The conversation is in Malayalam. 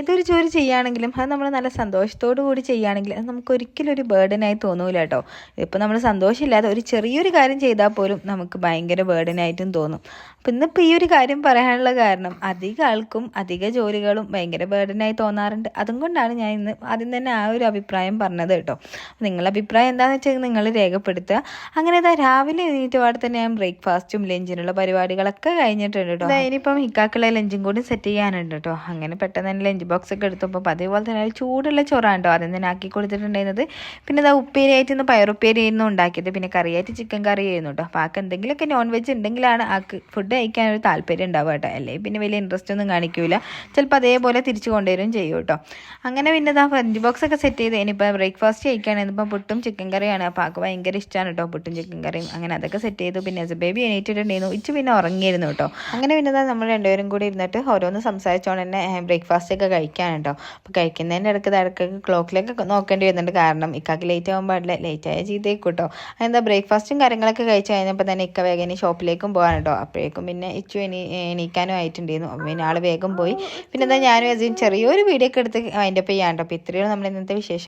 ഏതൊരു ജോലി ചെയ്യുകയാണെങ്കിലും അത് നമ്മൾ നല്ല സന്തോഷത്തോടു കൂടി ചെയ്യുകയാണെങ്കിൽ അത് നമുക്ക് ഒരിക്കലും ഒരു ബേർഡനായി തോന്നൂല കേട്ടോ. ഇപ്പോൾ നമ്മൾ സന്തോഷമില്ലാതെ ഒരു ചെറിയൊരു കാര്യം ചെയ്താൽ പോലും നമുക്ക് ഭയങ്കര ബേർഡനായിട്ടും തോന്നും. അപ്പം ഇന്നിപ്പോൾ ഈ ഒരു കാര്യം പറയാനുള്ള കാരണം അധിക ആൾക്കും അധിക ജോലികളും ഭയങ്കര ബേർഡനായി തോന്നാറുണ്ട്. അതും കൊണ്ടാണ് ഞാൻ ഇന്ന് ആദ്യം തന്നെ ആ ഒരു അഭിപ്രായം പറഞ്ഞത് കേട്ടോ. നിങ്ങളുടെ അഭിപ്രായം എന്താണെന്ന് വെച്ചാൽ നിങ്ങൾ രേഖപ്പെടുത്തുക. അങ്ങനെ ഇതാ രാവിലെ എണീറ്റ് പാടെ തന്നെ ഞാൻ ബ്രേക്ക്ഫാസ്റ്റും ലഞ്ചിനുള്ള പരിപാടികളൊക്കെ കഴിഞ്ഞിട്ടുണ്ട് കേട്ടോ. ഇനിയിപ്പം ഇക്കാക്കുള്ള ലഞ്ചും കൂടി സെറ്റ് ചെയ്യാനുണ്ട് കേട്ടോ. അങ്ങനെ പെട്ടെന്ന് തന്നെ ലഞ്ച് ബോക്സ് ഒക്കെ എടുത്തപ്പോൾ അതേപോലെ തന്നെ ചൂടുള്ള ചോറാണ് കേട്ടോ ആദ്യം ആക്കി കൊടുത്തിട്ടുണ്ടായിരുന്നത്. പിന്നെ ഇതാ ഉപ്പേരിയായിട്ട് ഒന്ന് പയറുപ്പേരി ആയിരുന്നു ഉണ്ടാക്കിയത്. പിന്നെ കറിയായിട്ട് ചിക്കൻ കറി ആയിരുന്നു കേട്ടോ അപ്പോൾ ആൾക്ക് എന്തെങ്കിലുമൊക്കെ നോൺ വെജ് ഉണ്ടെങ്കിലാണ് ആൾക്ക് ഫുഡ് കഴിക്കാൻ ഒരു താല്പര്യം ഉണ്ടാവുക കേട്ടോ അല്ലേ പിന്നെ വലിയ ഇൻട്രസ്റ്റ് ഒന്നും കാണിക്കൂല. ചിലപ്പോൾ അതേപോലെ തിരിച്ചു കൊണ്ടുവരും ചെയ്യും കേട്ടോ അങ്ങനെ പിന്നെ ഇതാ ഫ്രഞ്ച് ബോക്സ് ഒക്കെ സെറ്റ് ചെയ്ത് ഇനിയിപ്പോൾ ബ്രേക്ക്ഫാസ്റ്റ് കഴിക്കുകയാണ് ഇപ്പോൾ പുട്ടും ചിക്കൻ കറിയാണ് അപ്പോൾ ആൾക്ക് ഭയങ്കര ഇഷ്ടമാണ് കേട്ടോ പുട്ടും ചിക്കൻ കറിയും അങ്ങനെ അതൊക്കെ സെറ്റ് ചെയ്തു. പിന്നെ എസ് ബേബി എണീറ്റിട്ടുണ്ടായിരുന്നു. ഇച്ച് പിന്നെ ഉറങ്ങിയിരുന്നു കേട്ടോ അങ്ങനെ പിന്നെ നമ്മൾ രണ്ടുപേരും കൂടി ഇരുന്നിട്ട് ഓരോന്ന് സംസാരിച്ചോണ്ട് തന്നെ ബ്രേക്ക്ഫാസ്റ്റ് ഒക്കെ കഴിക്കാൻ കേട്ടോ അപ്പോൾ കഴിക്കുന്നതിന്റെ ഇടയ്ക്ക് ഇടയ്ക്ക് ക്ലോക്കിലേക്ക് നോക്കേണ്ടി വരുന്നുണ്ട്. കാരണം ഇക്കാക്ക് ലേറ്റ് ആകാൻ പാടില്ല. ലേറ്റ് ആയ ചെയ്തേക്കും കേട്ടോ എന്താ ബ്രേക്ക്ഫാസ്റ്റും കാര്യങ്ങളൊക്കെ കഴിച്ച് കഴിഞ്ഞപ്പോൾ തന്നെ ഇക്ക വേഗം ഇനി ഷോപ്പിലേക്കും പോകാൻ കേട്ടോ അപ്പോഴേക്കും പിന്നെ ഇച്ചു എണീ എണീക്കാനും ആയിട്ടുണ്ടായിരുന്നു. അപ്പോൾ പിന്നെ ആൾ വേഗം പോയി. പിന്നെ എന്താ ഞാനും ചെറിയൊരു വീഡിയോ ഒക്കെ എടുത്ത് അതിന്റെ ചെയ്യാൻ കേട്ടോ അപ്പോൾ ഇത്രയും നമ്മുടെ ഇന്നത്തെ വിശേഷം.